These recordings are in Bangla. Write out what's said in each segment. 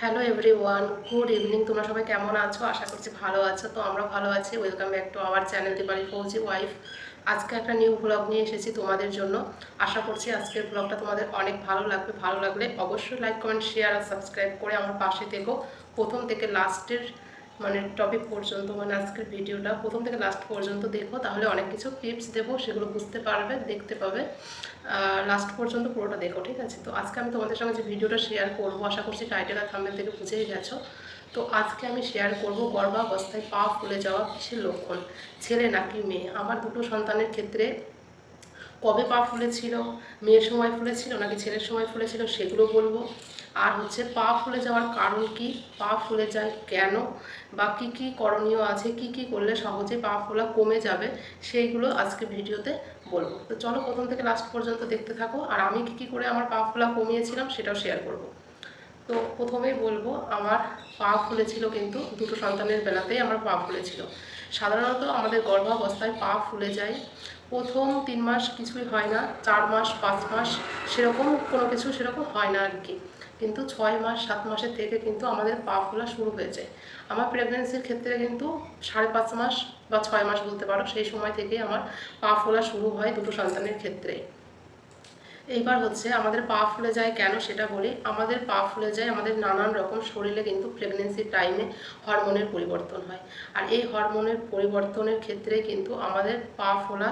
Hello everyone good evening তোমরা সবাই কেমন আছো? আশা করছি ভালো আছো, তো আমরা ভালো আছি। Welcome back to our channel Dipali Fauji wife আজকে একটা নিউ ব্লগ নিয়ে এসেছি তোমাদের জন্য। আশা করছি আজকের ব্লগটা তোমাদের অনেক ভালো লাগবে। ভালো লাগলে অবশ্যই লাইক কমেন্ট শেয়ার আর সাবস্ক্রাইব করে আমার পাশে থেকো। প্রথম থেকে লাস্টের মানে টপিক পর্যন্ত মানে আজকের ভিডিওটা প্রথম থেকে লাস্ট পর্যন্ত দেখো, তাহলে অনেক কিছু টিপস দেবো, সেগুলো বুঝতে পারবে, দেখতে পাবে। লাস্ট পর্যন্ত পুরোটা দেখো, ঠিক আছে? তো আজকে আমি তোমাদের সঙ্গে যে ভিডিওটা শেয়ার করব, আশা করছি টাইটেল আর থাম্বেল থেকে বুঝেই গেছো। তো আজকে আমি শেয়ার করব গর্ভাবস্থায় পা ফুলে যাওয়া কিসের লক্ষণ? ছেলে নাকি মেয়ে? আমার দুটো সন্তানের ক্ষেত্রে কবে পা ফুলেছিল? মেয়ের সময় ফুলেছিল নাকি ছেলের সময় ফুলেছিল? সেগুলো বলব। আর হচ্ছে পা ফুলে যাওয়ার কারণ কি? পা ফুলে যায় কেন? বা কি কি করণীয় আছে? কি কি করলে সহজে পা ফোলা কমে যাবে? সেইগুলো আজকে ভিডিওতে বলব। তো চলো প্রথম থেকে লাস্ট পর্যন্ত দেখতে থাকো। আর আমি কি কি করে আমার পা ফোলা কমিয়েছিলাম সেটাও শেয়ার করব। তো প্রথমেই বলব, আমার পা ফুলেছিল কিন্তু দুটো সন্তানের বেলাতেই আমার পা ফুলেছিল। সাধারণত আমাদের গর্ভাবস্থায় পা ফুলে যায়। প্রথম তিন মাস কিছুই হয় না, চার মাস, পাঁচ মাস, সেরকম কোনো কিছু সেরকম হয় না আর কি। কিন্তু ছয় মাস, সাত মাসের থেকে কিন্তু আমাদের পা ফোলা শুরু হয়ে যায় আমার প্রেগনেন্সির ক্ষেত্রে কিন্তু সাড়ে পাঁচ মাস বা ছয় মাস বলতে পারো, সেই সময় থেকেই আমার পা ফোলা শুরু হয় দুটো সন্তানের ক্ষেত্রেই। এইবার হচ্ছে আমাদের পা ফুলে যায় কেন সেটা বলি। আমাদের পা ফুলে যায় আমাদের নানান রকম শরীরে কিন্তু প্রেগনেন্সির টাইমে হরমোনের পরিবর্তন হয়। আর এই হরমোনের পরিবর্তনের ক্ষেত্রে কিন্তু আমাদের পা ফোলা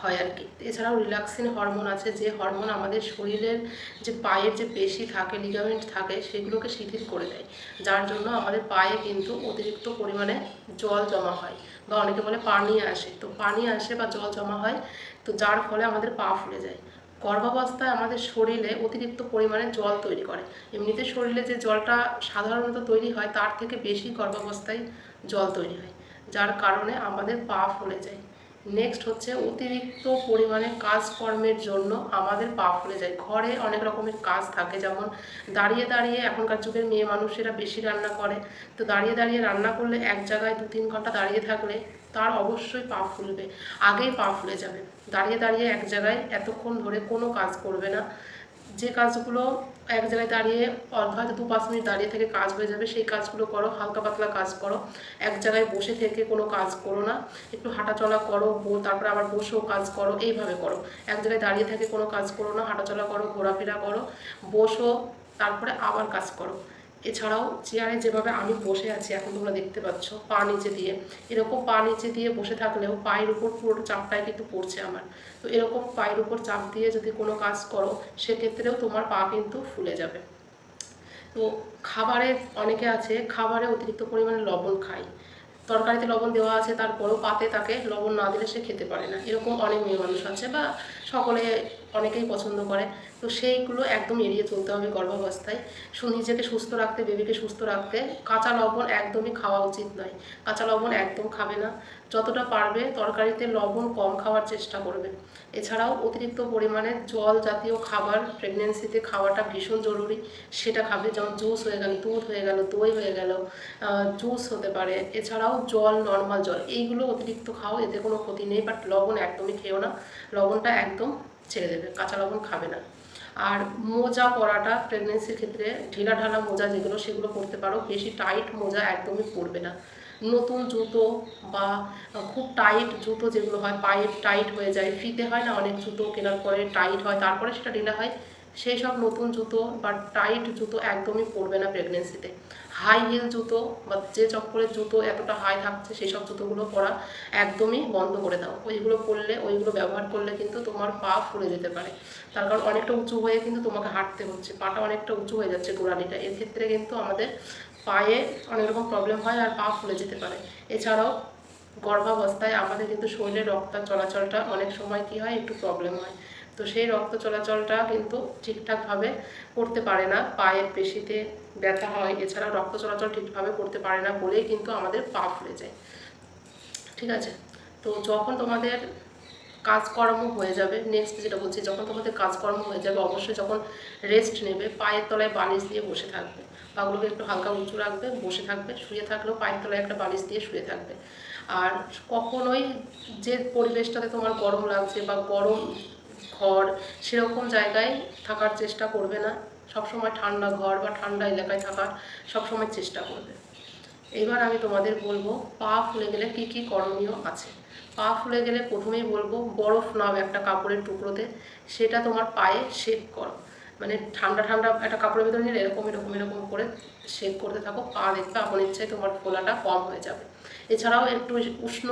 হয় আর কি। এছাড়াও রিল্যাক্সিন হরমোন আছে যে হরমোন আমাদের শরীরের যে পায়ের যে পেশি থাকে লিগামেন্ট থাকে, সেগুলোকে শিথিল করে দেয়। যার জন্য আমাদের পায়ে কিন্তু অতিরিক্ত পরিমাণে জল জমা হয় বা অনেকে বলে পানি আসে তো পানি আসে বা জল জমা হয়, তো যার ফলে আমাদের পা ফুলে যায়। গর্ভাবস্থায় আমাদের শরীরে অতিরিক্ত পরিমাণে জল তৈরি করে। এমনিতে শরীরে যে জলটা সাধারণত তৈরি হয়, তার থেকে বেশি গর্ভাবস্থায় জল তৈরি হয়, যার কারণে আমাদের পা ফুলে যায়। নেক্সট হচ্ছে অতিরিক্ত পরিমাণে কাজকর্মের জন্য আমাদের পা ফুলে যায়। ঘরে অনেক রকমের কাজ থাকে, যেমন দাঁড়িয়ে দাঁড়িয়ে এখনকার যুগের মেয়ে মানুষেরা বেশি রান্না করে। তো দাঁড়িয়ে দাঁড়িয়ে রান্না করলে এক জায়গায় দু তিন ঘণ্টা দাঁড়িয়ে থাকলে তার অবশ্যই পা ফুলবে, আগেই পা ফুলে যাবে। দাঁড়িয়ে দাঁড়িয়ে এক জায়গায় এতক্ষণ ধরে কোনো কাজ করবে না। যে কাজগুলো এক জায়গায় দাঁড়িয়ে অল্প হয়তো দু পাঁচ মিনিট দাঁড়িয়ে থেকে কাজ হয়ে যাবে, সেই কাজগুলো করো, হালকা পাতলা কাজ করো। এক জায়গায় বসে থেকে কোনো কাজ করো না, একটু হাঁটাচলা করো তারপরে আবার বসেও কাজ করো, এইভাবে করো। এক জায়গায় দাঁড়িয়ে থেকে কোনো কাজ করো না, হাঁটাচলা করো, ঘোরাফেরা করো, বসো, তারপরে আবার কাজ করো। এছাড়াও চেয়ারে যেভাবে আমি বসে আছি, এখন তোমরা দেখতে পাচ্ছ, পা নিচে দিয়ে। এরকম পা নিচে দিয়ে বসে থাকলেও পায়ের উপর পুরো চাপটাই কিন্তু পড়ছে আমার। তো এরকম পায়ের উপর চাপ দিয়ে যদি কোনো কাজ করো, সেক্ষেত্রেও তোমার পা কিন্তু ফুলে যাবে। তো খাবারে অনেকে আছে, খাবারে অতিরিক্ত পরিমাণে লবণ খায়। তরকারিতে লবণ দেওয়া আছে, তারপরেও পাতে তাকে লবণ না দিলে সে খেতে পারে না। এরকম অনেক মেয়ে মানুষ আছে বা সকলে অনেকেই পছন্দ করে। তো সেইগুলো একদম এড়িয়ে চলতে হবে গর্ভাবস্থায়। নিজেকে সুস্থ রাখতে, বেবিকে সুস্থ রাখতে কাঁচা লবণ একদমই খাওয়া উচিত নয়। কাঁচা লবণ একদম খাবে না। যতটা পারবে তরকারিতে লবণ কম খাওয়ার চেষ্টা করবে। এছাড়াও অতিরিক্ত পরিমাণে জল জাতীয় খাবার প্রেগনেন্সিতে খাওয়াটা ভীষণ জরুরি। সেটা খাবে যেমন জুস হয়ে গেল, দুধ হয়ে গেল, দই হয়ে গেল জুস হতে পারে। এছাড়াও জল নর্মাল জল, এইগুলো অতিরিক্ত খাও, এতে কোনো ক্ষতি নেই বাট লবণ একদমই খেও না। লবণটা একদম ছেড়ে দেবে, কাঁচা লবণ খাবে না। আর মোজা পরাটা প্রেগনেন্সির ক্ষেত্রে ঢিলা ঢালা মোজা যেগুলো, সেগুলো পরতে পারো। বেশি টাইট মোজা একদমই পরবে না। নতুন জুতো বা খুব টাইট জুতো যেগুলো হয়, পায়ে টাইট হয়ে যায়, ফিতে হয় না, অনেক জুতো কেনার পরে টাইট হয়, তারপরে সেটা ঢিলা হয়, সেই সব নতুন জুতো বা টাইট জুতো একদমই পরবে না প্রেগনেন্সিতে হাই হিল জুতো বা যে চক্করের জুতো এতটা হাই থাকছে, সেই সব জুতোগুলো পরা একদমই বন্ধ করে দাও। ওইগুলো পরলে, ওইগুলো ব্যবহার করলে কিন্তু তোমার পা ফুলে যেতে পারে। তার কারণ অনেকটা উঁচু হয়ে কিন্তু তোমাকে হাঁটতে হচ্ছে, পাটা অনেকটা উঁচু হয়ে যাচ্ছে গোড়ালিটা। এর ক্ষেত্রে কিন্তু আমাদের পায়ে অনেক রকম প্রবলেম হয় আর পা ফুলে যেতে পারে। এছাড়াও গর্ভাবস্থায় আমাদের কিন্তু শরীরে রক্ত চলাচলটা অনেক সময় কি হয়, একটু প্রবলেম হয়। তো সেই রক্ত চলাচলটা কিন্তু ঠিকঠাকভাবে করতে পারে না, পায়ের পেশিতে ব্যথা হয় এছাড়া রক্ত চলাচল ঠিকভাবে করতে পারে না বলেই কিন্তু আমাদের পা ফুলে যায়। ঠিক আছে? তো যখন তোমাদের কাজকর্ম হয়ে যাবে। নেক্সট যেটা বলছি, যখন তোমাদের কাজকর্ম হয়ে যাবে, অবশ্যই যখন রেস্ট নেবে, পায়ের তলায় বালিশ দিয়ে বসে থাকবে। পাগুলোকে একটু হালকা উঁচু রাখবে, বসে থাকবে, শুয়ে থাকলেও পায়ের তলায় একটা বালিশ দিয়ে শুয়ে থাকবে। আর কখনোই যে পরিবেশটাতে তোমার গরম লাগছে বা গরম ঘর, সেরকম জায়গায় থাকার চেষ্টা করবে না। সবসময় ঠান্ডা ঘর বা ঠান্ডা এলাকায় থাকার সবসময় চেষ্টা করবে। এবার আমি তোমাদের বলব, পা ফুলে গেলে কি কি করণীয় আছে? পা ফুলে গেলে প্রথমেই বলব, বরফ নাও একটা কাপড়ের টুকরোতে, সেটা তোমার পায়ে শেক করো। মানে ঠান্ডা ঠান্ডা একটা কাপড়ের ভিতরে নিলে এরকম এরকম এরকম করে শেক করতে থাকো, পা দেখবে আপন ইচ্ছায় তোমার ফোলাটা কম হয়ে যাবে। এছাড়াও একটু উষ্ণ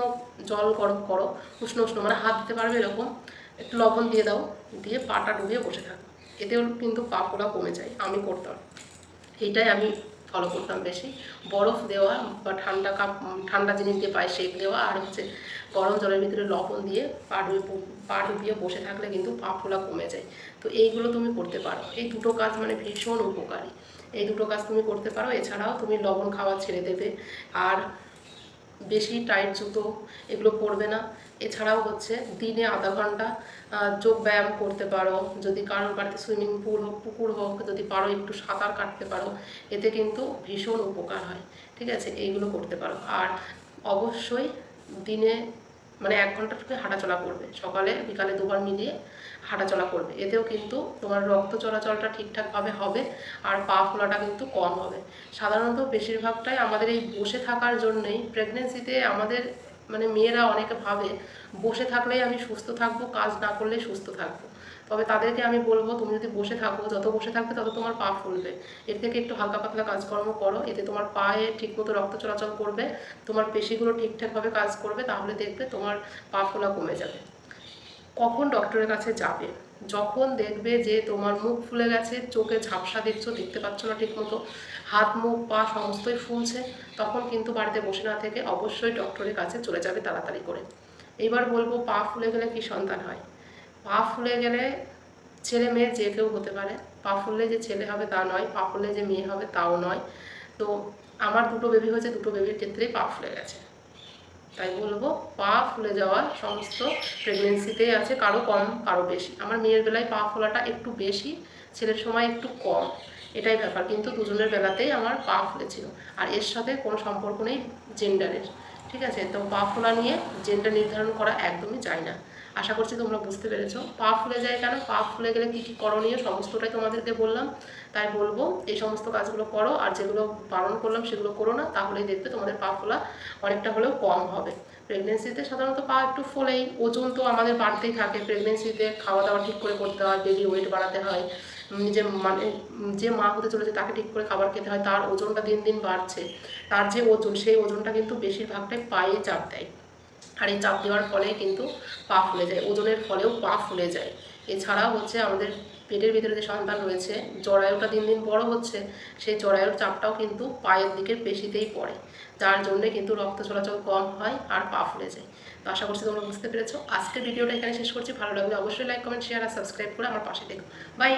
জল গরম করো, উষ্ণ উষ্ণ মানে হাত দিতে পারবে এরকম, একটু লবণ দিয়ে দাও, দিয়ে পাটা ডুবিয়ে বসে থাকো। এতেও কিন্তু পা ফোলা কমে যায়, আমি করতাম। এইটাই আমি ফলো করতাম বেশি। বরফ দেওয়া বা ঠান্ডা কাপ, ঠান্ডা জিনিস দিয়ে পায়ে শেক দেওয়া আর হচ্ছে গরম জলের ভিতরে লবণ দিয়ে পা ডুবিয়ে পা ডুবিয়ে বসে থাকলে কিন্তু পা ফোলা কমে যায়। তো এইগুলো তুমি করতে পারো। এই দুটো কাজ মানে ভীষণ উপকারী। এই দুটো কাজ তুমি করতে পারো। এছাড়াও তুমি লবণ খাওয়া ছেড়ে দেবে। আর বেশি টাইট জুতো এগুলো পরবে না। এছাড়াও হচ্ছে দিনে আধা ঘণ্টা যোগ ব্যায়াম করতে পারো। যদি কারোর বাড়িতে সুইমিং পুল হোক, পুকুর হোক, যদি পারো একটু সাঁতার কাটতে পারো, এতে কিন্তু ভীষণ উপকার হয়। ঠিক আছে, এইগুলো করতে পারো। আর অবশ্যই দিনে মানে এক ঘণ্টা হাঁটাচলা করবে। সকালে, বিকালে দুবার মিলিয়ে হাঁটাচলা করবে। এতেও কিন্তু তোমার রক্ত চলাচলটা ঠিকঠাকভাবে হবে আর পা ফোলাটা কিন্তু কম হবে। সাধারণত বেশিরভাগটাই আমাদের এই বসে থাকার জন্যই প্রেগনেন্সিতে আমাদের মানে মেয়েরা অনেকে ভাবে, বসে থাকলেই আমি সুস্থ থাকব, কাজ না করলেই সুস্থ থাকব। তবে তাদেরকে আমি বলব, তুমি যদি বসে থাকো, যত বসে থাকবে তত তোমার পা ফুলবে। এর থেকে একটু হালকা পাতলা কাজকর্ম করো, এতে তোমার পায়ে ঠিকমতো রক্ত চলাচল করবে, তোমার পেশিগুলো ঠিকঠাকভাবে কাজ করবে, তাহলে দেখবে তোমার পা ফোলা কমে যাবে। কখন ডক্টরের কাছে যাবে? যখন দেখবে যে তোমার মুখ ফুলে গেছে, চোখে ঝাপসা দেখছ দেখতে পাচ্ছ না ঠিকমতো, হাত, মুখ, পা সমস্তই ফুলছে, তখন কিন্তু বাড়িতে বসে না থেকে অবশ্যই ডক্টরের কাছে চলে যাবে তাড়াতাড়ি করে। এইবার বলব, পা ফুলে গেলে কি সন্তান হয়? পা ফুলে গেলে ছেলে মেয়ে যে কেউ হতে পারে। পা ফুললে যে ছেলে হবে তা নয়, পা ফুললে যে মেয়ে হবে তাও নয়। তো আমার দুটো বেবি হয়েছে, দুটো বেবির ক্ষেত্রেই পা ফুলে গেছে। তাই বলব, পা ফুলে যাওয়া সমস্ত প্রেগনেন্সিতেই আছে, কারও কম, কারও বেশি। আমার মেয়ের বেলায় পা ফোলাটা একটু বেশি, ছেলের সময় একটু কম। এটাই ব্যাপার, কিন্তু দুজনের বেলাতেই আমার পা ফুলেছিল। আর এর সাথে কোনো সম্পর্ক নেই জেন্ডারের ঠিক আছে? তো পা ফোলা নিয়ে জেন্ডার নির্ধারণ করা একদমই যায় না। আশা করছি তোমরা বুঝতে পেরেছ। পা ফুলে যায় কেন? পা ফুলে গেলে কী কী করণীয় সমস্তটাই তোমাদেরকে বললাম। তাই বলব, এই সমস্ত কাজগুলো করো আর যেগুলো বারণ করলাম সেগুলো করো না, তাহলেই দেখবে তোমাদের পা ফোলা অনেকটা হলেও কম হবে। প্রেগনেন্সিতে সাধারণত পা একটু ফোলেই, ওজন তো আমাদের বাড়তেই থাকে। প্রেগনেন্সিতে খাওয়া দাওয়া ঠিক করে করতে হয় বেবি ওয়েট বাড়াতে হয়। নিজে মানে যে মা হতে চলেছে তাকে ঠিক করে খাবার খেতে হয়, তার ওজনটা দিন দিন বাড়ছে। তার যে ওজন, সেই ওজনটা কিন্তু বেশিরভাগটাই পায়ে চাপ দেয়। আর এই চাপ দেওয়ার ফলে কিন্তু পা ফুলে যায়, ওজনের ফলেও পা ফুলে যায়। এছাড়াও হচ্ছে আমাদের পেটের ভিতরে যে সন্তান রয়েছে, জরায়ুটা দিন দিন বড় হচ্ছে, সেই জরায়ুর চাপটাও কিন্তু পায়ের দিকের পেশিতেই পড়ে। যার জন্য কিন্তু রক্ত চলাচল কম হয় আর পা ফুলে যায়। তো আশা করছি তোমরা বুঝতে পেরেছ। আজকের ভিডিওটা এখানে শেষ করছি। ভালো লাগলে অবশ্যই লাইক কমেন্ট শেয়ার আর সাবস্ক্রাইব করে আমার পাশে দেখো বাই